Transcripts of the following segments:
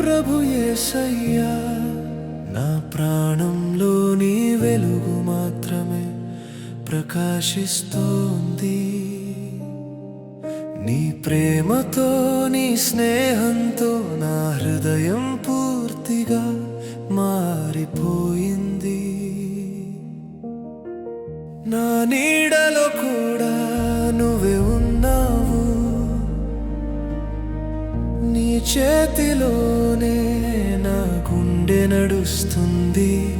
ప్రభు ఏసయ్యా నా ప్రాణంలో నీ వెలుగు మాత్రమే ప్రకాశిస్తోంది. నీ ప్రేమతో నీ స్నేహంతో నా హృదయం పూర్తిగా మారిపోయింది. నా నీడలో కూడా నీ చేతిలోనే నా గుండె నడుస్తుంది.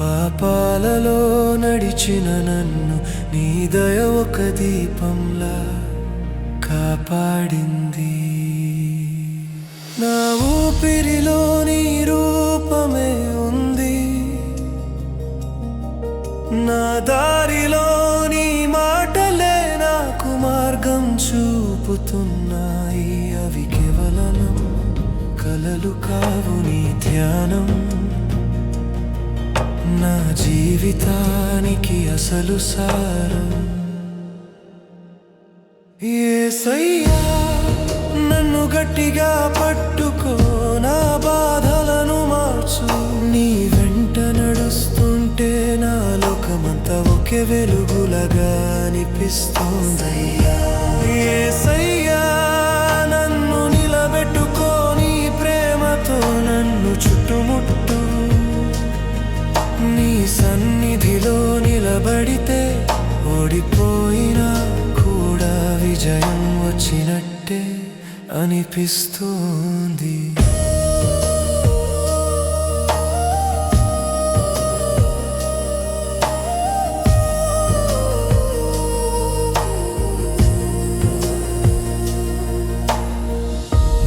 పాపాలలో నడిచిన నన్ను నీ దయ ఒక దీపంలా కాపాడింది. నా ఊపిరిలో నీ రూపమే ఉంది. నా దారిలో నీ మాటలే నాకు మార్గం చూపుతున్నాయి అవి కేవలం కలలు కావు నీ ధ్యానం. నా జీవితానికి అసలు సారం. ఏసయ్యా నన్ను గట్టిగా పట్టుకో నా బాధలను మార్చు. నీ వెంట నడుస్తుంటే నా లోకమంతా ఒకే వెలుగులగా అనిపిస్తోందయ్యా. ఏ సయ్యా సన్నిధిలో నిలబడితే ఓడిపోయినా కూడా విజయం వచ్చినట్టే అనిపిస్తుంది.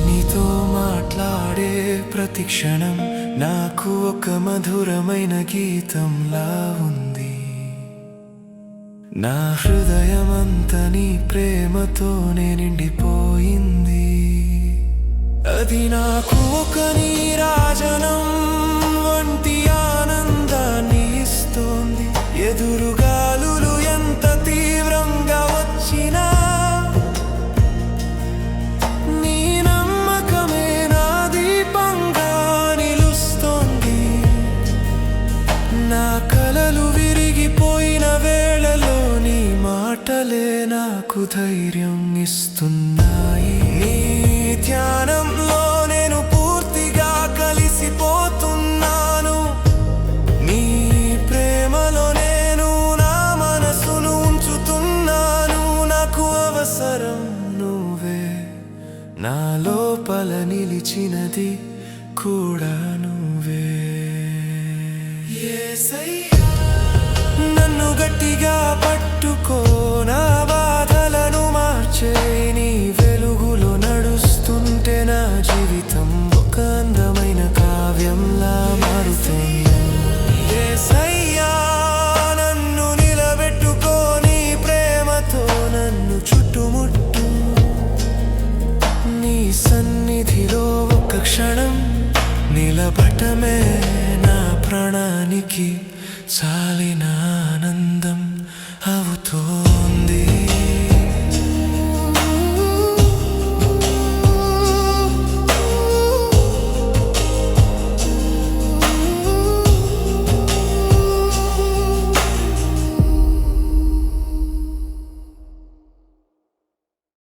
నీతో మాట్లాడే ప్రతి క్షణం నాకు ఒక మధురమైన గీతంలా ఉంది. నా హృదయమంతా నీ ప్రేమతోనే నిండిపోయింది. అది నాకు ఒక నీరాజనం నా కలలు విరిగిపోయిన వేళలో నీ మాటలే నాకు ధైర్యం ఇస్తున్నాయి. నీ ధ్యానంలో నేను పూర్తిగా కలిసిపోతున్నాను. నీ ప్రేమలో నేను నా మనసును ఉంచుతున్నాను. నాకు అవసరం నువ్వే. నా లోపల నిలిచినది కూడా నువ్వే. నన్ను గట్టిగా పట్టుకో నా బాధలను మార్చే నీ వెలుగులో నడుస్తుంటే నా జీవితం ఒక అందమైన కావ్యంలా మారుతుంది. నన్ను నిలబెట్టుకో నీ ప్రేమతో నన్ను చుట్టుముట్టు. నీ సన్నిధిలో ఒక క్షణం నిలబటమే ప్రాణానికి సాలిన ఆనందం అవుతో